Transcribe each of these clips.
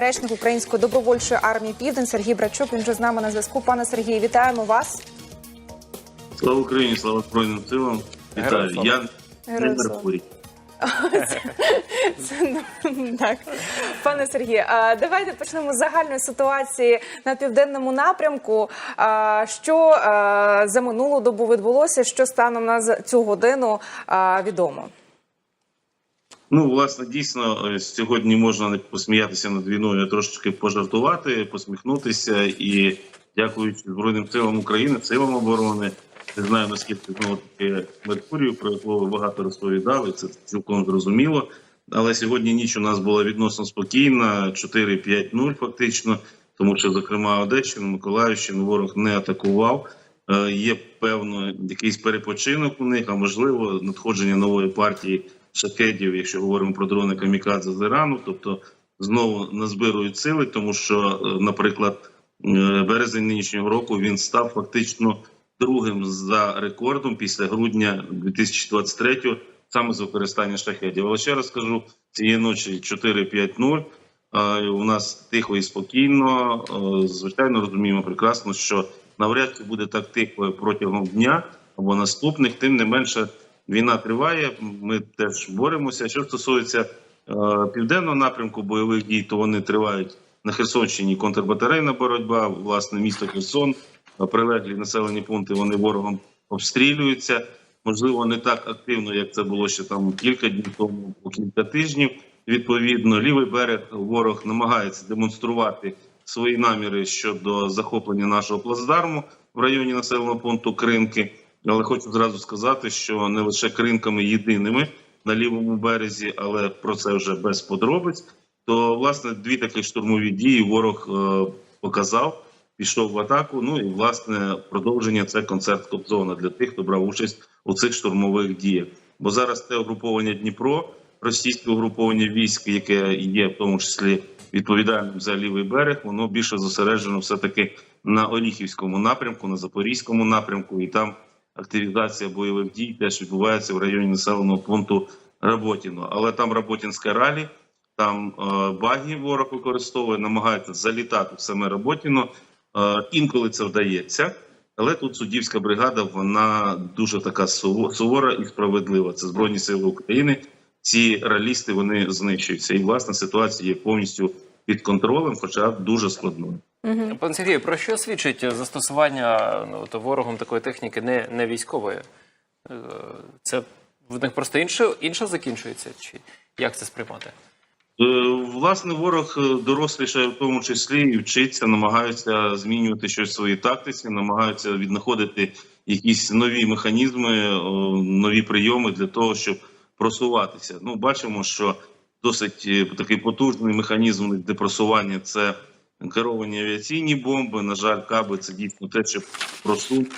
Речник Української добровольчої армії Південь Сергій Брачук. Він вже з нами на зв'язку. Пане Сергію, вітаємо вас. Слава Україні, слава Збройним силам. Вітаю. Я не. Меркурій. Це, ну, так, пане Сергію, давайте почнемо з загальної ситуації на південному напрямку. Що за минулу добу відбулося? Що станом на цю годину відомо? Ну, власне, дійсно, е, сьогодні можна не посміятися над війною, а трошечки пожартувати, посміхнутися. І дякуючи Збройним силам України, силам оборони. Не знаю наскільки знову таки Меркурію, про якого багато розповідали. Це цілком зрозуміло. Але сьогодні ніч у нас була відносно спокійна, 4-5-0 фактично, тому що, зокрема, Одещину, Миколаївщину ворог не атакував. Е, Є певно якийсь перепочинок у них, а можливо, надходження нової партії шахедів, якщо говоримо про дрони камікадзе з Ірану, тобто знову назбирують сили, тому що, е, наприклад, е, березень нинішнього року він став фактично другим за рекордом після грудня 2023 саме з використання шахедів. Але ще раз скажу, цієї ночі 4-5-0. Е, У нас тихо і спокійно. Е, Звичайно, розуміємо прекрасно, що навряд чи буде так тихо протягом дня або наступних. Тим не менше, війна триває. Ми теж боремося. Що стосується е, південного напрямку бойових дій, то вони тривають на Херсонщині. Контрбатарейна боротьба, власне, місто Херсон, е, прилеглі населені пункти. Вони ворогом обстрілюються. Можливо, не так активно, як це було ще там кілька днів тому, кілька тижнів. Відповідно, лівий берег ворог намагається демонструвати свої наміри щодо захоплення нашого плацдарму в районі населеного пункту Кринки. Але хочу зразу сказати, що не лише кринками єдиними на лівому березі, але про це вже без подробиць. То власне дві такі штурмові дії ворог е, показав, пішов в атаку. Ну і власне продовження це концерт Кобзона для тих, хто брав участь у цих штурмових діях. Бо зараз те угруповання Дніпро, російське угруповання військ, яке є в тому числі відповідальним за лівий берег, воно більше зосереджено все таки на Оріхівському напрямку, на Запорізькому напрямку, і там активізація бойових дій теж відбувається в районі населеного пункту Работіно. Але там Работінське ралі, там е, баги ворог використовує, намагається залітати в саме Работіно. Е, інколи це вдається. Але тут суддівська бригада вона дуже така сувора і справедлива. Це збройні сили України. Ці ралісти вони знищуються, і власна ситуація є повністю під контролем, хоча дуже складною. Пане Сергію, про що свідчить застосування ну, то ворогом такої техніки не, не військової? Е, Це в них просто інше, інше закінчується? Чи як це сприймати? Е, Власне, ворог е, дорослішає в тому числі і вчиться, намагаються змінювати щось в своїй тактиці, намагаються віднаходити якісь нові механізми, нові прийоми для того, щоб просуватися. Ну, бачимо, що досить такий потужний механізм для просування це керовані авіаційні бомби. На жаль, каби це дійсно те, що просунути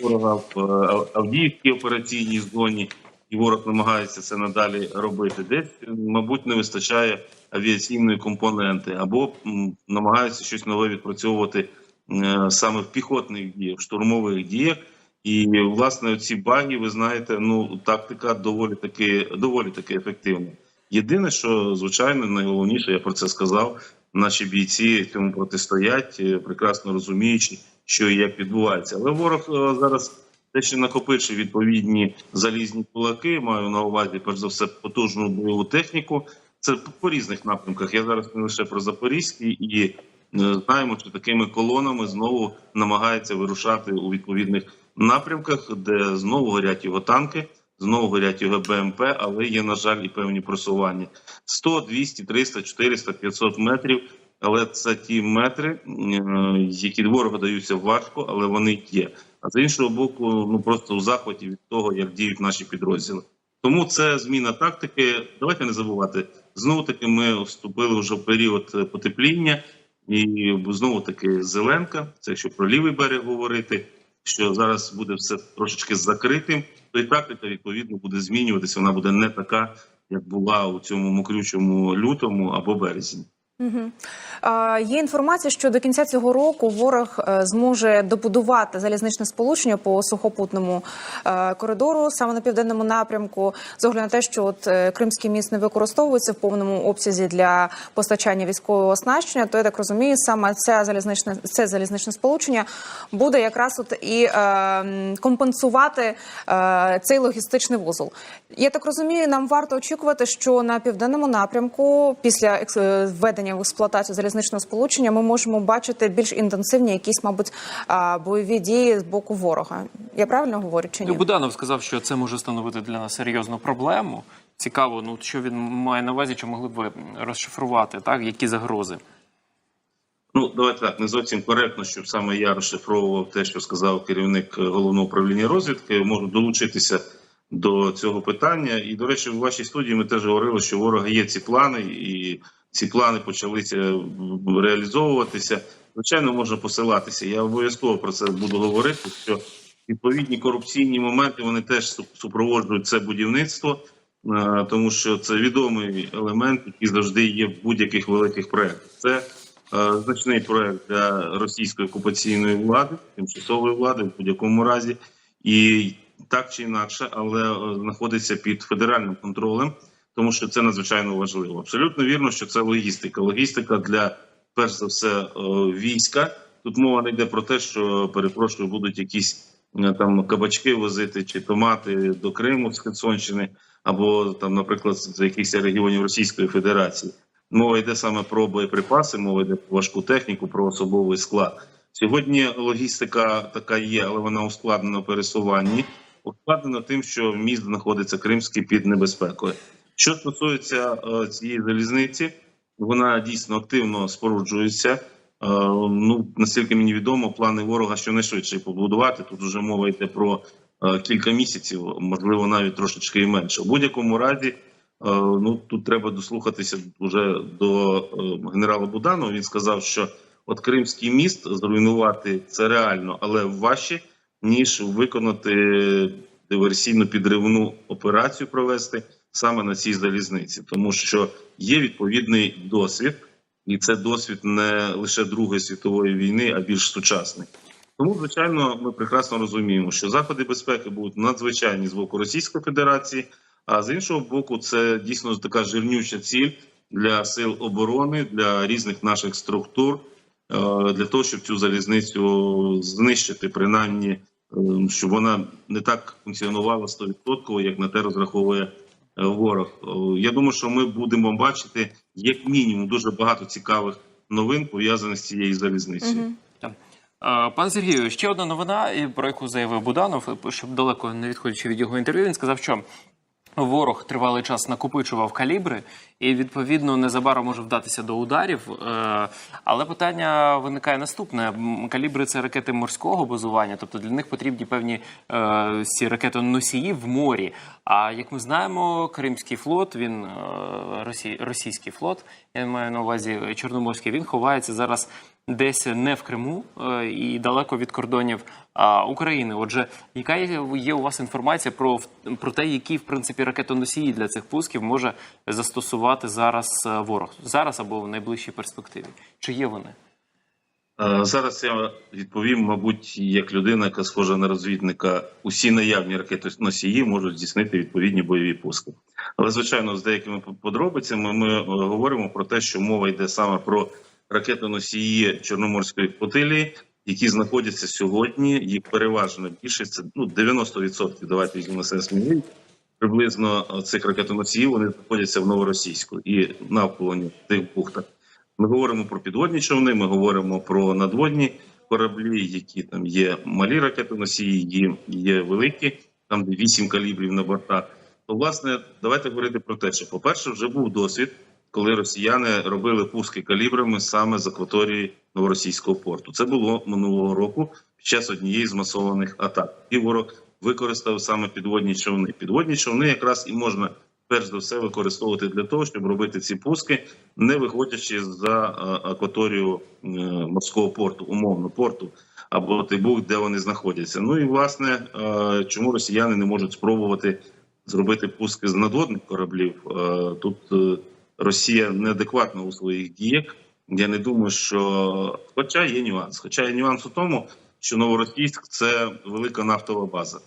ворога в е, Авдіївській операційній зоні і ворог намагається це надалі робити. Десь, мабуть, не вистачає авіаційної компоненти, або намагаються щось нове відпрацьовувати е, саме в піхотних діях, в штурмових діях. І власне ці баги, ви знаєте, ну тактика доволі таки доволі таки ефективна. Єдине, що звичайно найголовніше, я про це сказав. Наші бійці цьому протистоять, е, прекрасно розуміючи, що і як відбувається. Але ворог е, зараз те, що накопичив відповідні залізні кулаки, маю на увазі перш за все потужну бойову техніку. Це по- різних напрямках. Я зараз не лише про Запорізький, і е, знаємо, що такими колонами знову намагається вирушати у відповідних напрямках, де знову горять його танки, знову горять його БМП, але є, на жаль, і певні просування: 100, 200, 300, 400, 500 метрів. Але це ті метри, е, які ворогу даються важко, але вони є. А з іншого боку, ну просто у захваті від того, як діють наші підрозділи. Тому це зміна тактики. Давайте не забувати. Знову таки, ми вступили вже в період потепління, і знову таки зеленка. Це якщо про лівий берег говорити, що зараз буде все трошечки закритим, то і практика відповідно буде змінюватися. Вона буде не така, як була у цьому мокрючому лютому або березні. Є інформація, що до кінця цього року ворог е, зможе добудувати залізничне сполучення по сухопутному е, коридору саме на південному напрямку. З огляду на те, що е, Кримський міст не використовується в повному обсязі для постачання військового оснащення, то я так розумію, саме це залізничне залізничне сполучення буде якраз от і компенсувати цей логістичний вузол. Я так розумію, нам варто очікувати, що на південному напрямку після е, введення в експлуатацію залізничного сполучення ми можемо бачити більш інтенсивні якісь, мабуть, бойові дії з боку ворога. Я правильно говорю чи ні? Ну, Буданов сказав, що це може становити для нас серйозну проблему. Цікаво, ну що він має на увазі, чи могли б ви розшифрувати, так? Які загрози? Ну, давайте так, не зовсім коректно, щоб саме я розшифровував те, що сказав керівник е, головного управління розвідки. Можу долучитися до цього питання. І, до речі, в вашій студії ми теж говорили, що у ворога є ці плани, і ці плани почалися реалізовуватися. Звичайно, можна посилатися. Я обов'язково про це буду говорити. Що відповідні корупційні моменти вони теж супроводжують це будівництво, е, тому що це відомий елемент, який завжди є в будь-яких великих проєктах. Це е, значний проект для російської окупаційної влади, тимчасової влади в будь-якому разі, і так чи інакше, але е, знаходиться під федеральним контролем, тому що це надзвичайно важливо. Абсолютно вірно, що це логістика. Логістика для перш за все е, війська. Тут мова не йде про те, що перепрошую, будуть якісь е, там кабачки возити чи томати до Криму з Херсонщини, або там, наприклад, з якихось регіонів Російської Федерації. Мова йде саме про боєприпаси, мова йде про важку техніку, про особовий склад. Сьогодні логістика така є, але вона ускладнена в пересуванні. Ускладнена тим, що міст знаходиться Кримський під небезпекою. Що стосується е, цієї залізниці, вона дійсно активно споруджується. Е, ну наскільки мені відомо, плани ворога щонайшвидше побудувати. Тут вже мова йде про е, кілька місяців, можливо, навіть трошечки і менше. У будь-якому разі, ну тут треба дослухатися вже до генерала Буданова. Він сказав, що от Кримський міст зруйнувати це реально, але важче ніж виконати диверсійно підривну операцію провести саме на цій залізниці, тому що є відповідний досвід, і це досвід не лише Другої світової війни, а більш сучасний. Тому, звичайно, ми прекрасно розуміємо, що заходи безпеки будуть надзвичайні з боку Російської Федерації, а з іншого боку, це дійсно така жирнюча ціль для сил оборони, для різних наших структур, е, для того, щоб цю залізницю знищити, принаймні, е, щоб вона не так функціонувала 100%, як на те розраховує ворог. Е, Я думаю, що ми будемо бачити як мінімум дуже багато цікавих новин пов'язаних з цією залізницею. Е, Пане Сергію, ще одна новина, і про яку заявив Буданов, щоб далеко не відходячи від його інтерв'ю, він сказав, що ворог тривалий час накопичував калібри і відповідно незабаром може вдатися до ударів. Е, Але питання виникає наступне: калібри це ракети морського базування, тобто для них потрібні певні е, ці ракетоносії в морі. А як ми знаємо, Кримський флот, він е, російський флот, я маю на увазі Чорноморський, він ховається зараз десь не в Криму е, і далеко від кордонів України. Отже, яка є, у вас інформація про, про те, які в принципі ракетоносії для цих пусків може застосувати зараз е, ворог зараз або в найближчій перспективі? Чи є вони? Е, Зараз я відповім, мабуть, як людина, яка схожа на розвідника, усі наявні ракетоносії можуть здійснити відповідні бойові пуски. Але звичайно, з деякими подробицями ми говоримо про те, що мова йде саме про ракетоносії Чорноморської флотилії, які знаходяться сьогодні. Їх переважно більше це ну 90%, Давайте візьмемо себе. Приблизно е, цих ракетоносіїв вони знаходяться в новоросійську і навколо тих бухтах. Ми говоримо про підводні човни, ми говоримо про надводні кораблі, які там є малі ракетоносії, є, є великі, там де 8 калібрів на бортах. То, власне, давайте говорити про те, що, по-перше, вже був досвід, коли росіяни робили пуски калібрами саме з акваторії новоросійського порту. Це було минулого року під час однієї з масованих атак. І ворог використав саме підводні човни. Підводні човни якраз і можна перш за все використовувати для того, щоб робити ці пуски, не виходячи за е, акваторію е, морського порту, умовно порту або той бух, де вони знаходяться. Ну і власне, е, чому росіяни не можуть спробувати зробити пуски з надводних кораблів? Тут Росія неадекватна у своїх діях. Я не думаю, що хоча є нюанс. Хоча є нюанс у тому, що Новоросійськ це велика нафтова база.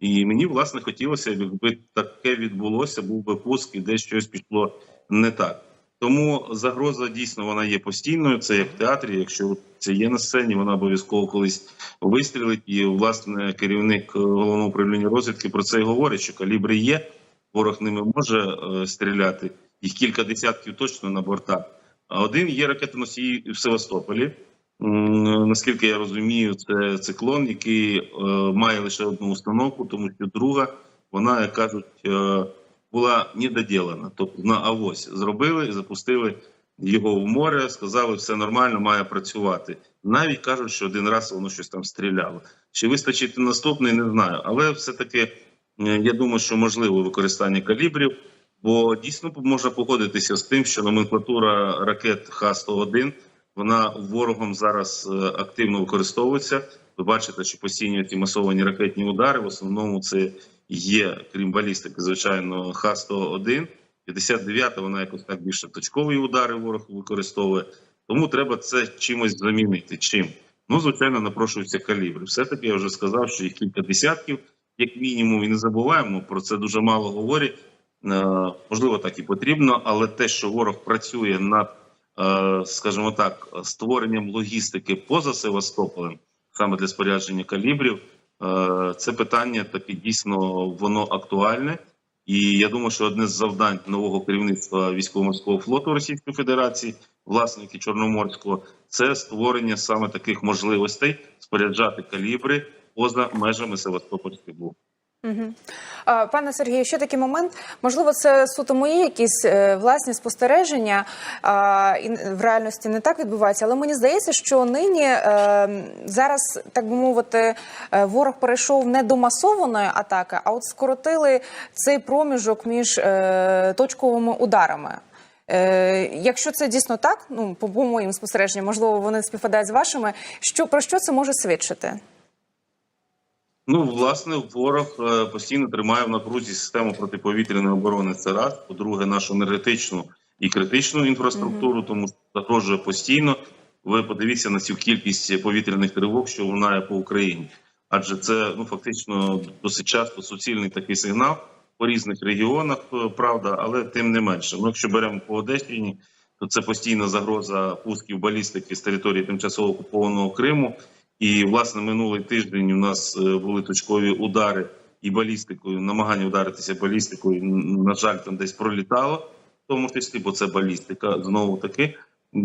І мені власне хотілося, якби таке відбулося, був би пуск і десь щось пішло не так. Тому загроза дійсно вона є постійною. Це як в театрі. Якщо це є на сцені, вона обов'язково колись вистрілить. І власне керівник е, головного управління розвідки про це і говорить, що калібри є, ворог ними може е, стріляти. Їх кілька десятків точно на бортах. А один є ракетоносій в Севастополі. Наскільки я розумію, це циклон, який е, має лише одну установку, тому що друга, вона, як кажуть, е, була недоділена. Тобто на авось зробили і запустили його в море, сказали, все нормально, має працювати. Навіть кажуть, що один раз воно щось там стріляло. Чи вистачить наступний, не знаю. Але все-таки е, я думаю, що можливо використання калібрів, бо дійсно можна погодитися з тим, що номенклатура ракет Х-101 вона ворогом зараз е, активно використовується. Ви бачите, що постійні ті масовані ракетні удари. В основному це є, крім балістики, звичайно, Х-101. 59-та вона якось так більше точкові удари ворог використовує. Тому треба це чимось замінити. Чим? Ну, звичайно, напрошуються калібри. Все-таки я вже сказав, що їх кілька десятків, як мінімум, і не забуваємо. Про це дуже мало говорять. Е, можливо, так і потрібно, але те, що ворог працює над, е, скажімо так, створенням логістики поза Севастополем, саме для спорядження калібрів, е, це питання таке дійсно воно актуальне. І я думаю, що одне з завдань нового керівництва військово-морського флоту Російської Федерації, власники Чорноморського, це створення саме таких можливостей споряджати калібри поза межами Севастопольської бухти. Пане Сергію, ще такий момент. Можливо, це суто мої якісь е, власні спостереження і в реальності не так відбувається, але мені здається, що нині е, зараз, так би мовити, е, ворог перейшов не до масованої атаки, а от скоротили цей проміжок між точковими ударами. Якщо це дійсно так, ну по моїм спостереженням, можливо, вони співпадають з вашими. Що про що це може свідчити? Ну, власне, ворог е, постійно тримає в напрузі систему протиповітряної оборони. Це раз. По-друге, нашу енергетичну і критичну інфраструктуру, тому що загрожує постійно. Ви подивіться на цю кількість повітряних тривог, що лунає по Україні. Адже це ну фактично досить часто суцільний такий сигнал по різних регіонах, е, правда, але тим не менше. Ну, якщо беремо по Одещині, то це постійна загроза пусків балістики з території тимчасово окупованого Криму. І власне минулий тиждень у нас е, були точкові удари і балістикою, намагання вдаритися балістикою. На жаль, там десь пролітало, в тому числі, бо це балістика. Знову таки,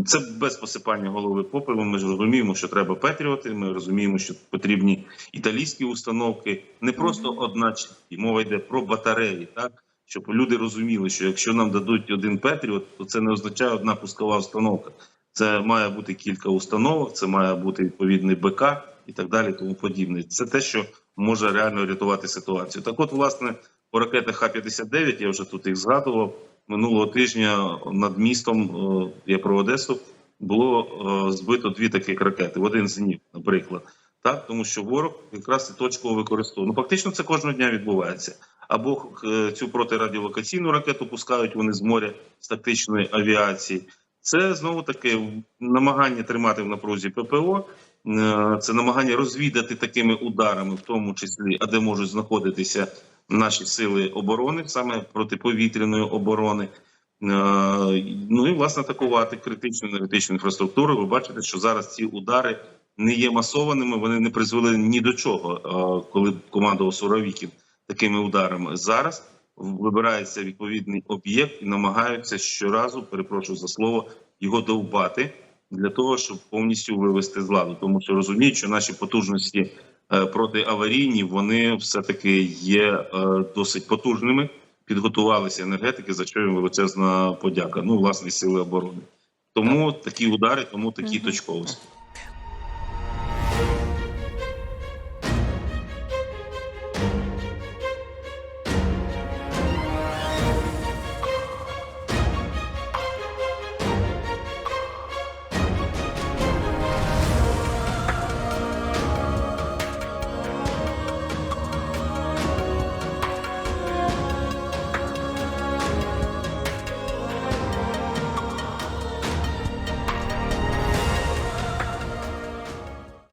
це без посипання голови попелом. Ми ж розуміємо, що треба петріоти. Ми розуміємо, що потрібні італійські установки, не просто одна дві. мова йде про батареї, так щоб люди розуміли, що якщо нам дадуть один петріот, то це не означає одна пускова установка. Це має бути кілька установок, це має бути відповідний БК і так далі, тому подібне. Це те, що може реально рятувати ситуацію. Так, от, власне, по ракетах Х-59, я вже тут їх згадував. Минулого тижня над містом, е, я про Одесу, було е, збито дві таких ракети. В один зенит, наприклад. Так, тому що ворог якраз і точково використовує. Ну, фактично, це кожного дня відбувається. Або е, цю протирадіолокаційну ракету пускають вони з моря з тактичної авіації. Це знову таки намагання тримати в напрузі ППО, е, це намагання розвідати такими ударами, в тому числі, а де можуть знаходитися наші сили оборони, саме протиповітряної оборони. Е, Ну і власне атакувати критичну енергетичну інфраструктуру. Ви бачите, що зараз ці удари не є масованими, вони не призвели ні до чого, е, коли командував Суровікін такими ударами. Зараз вибирається відповідний об'єкт і намагаються щоразу, перепрошую за слово, його довбати для того, щоб повністю вивести з ладу. Тому що розуміють, що наші потужності е, протиаварійні вони все таки є е, досить потужними. Підготувалися енергетики, за що їм величезна подяка. Ну, власне, сили оборони. Тому такі удари, тому такі точковості.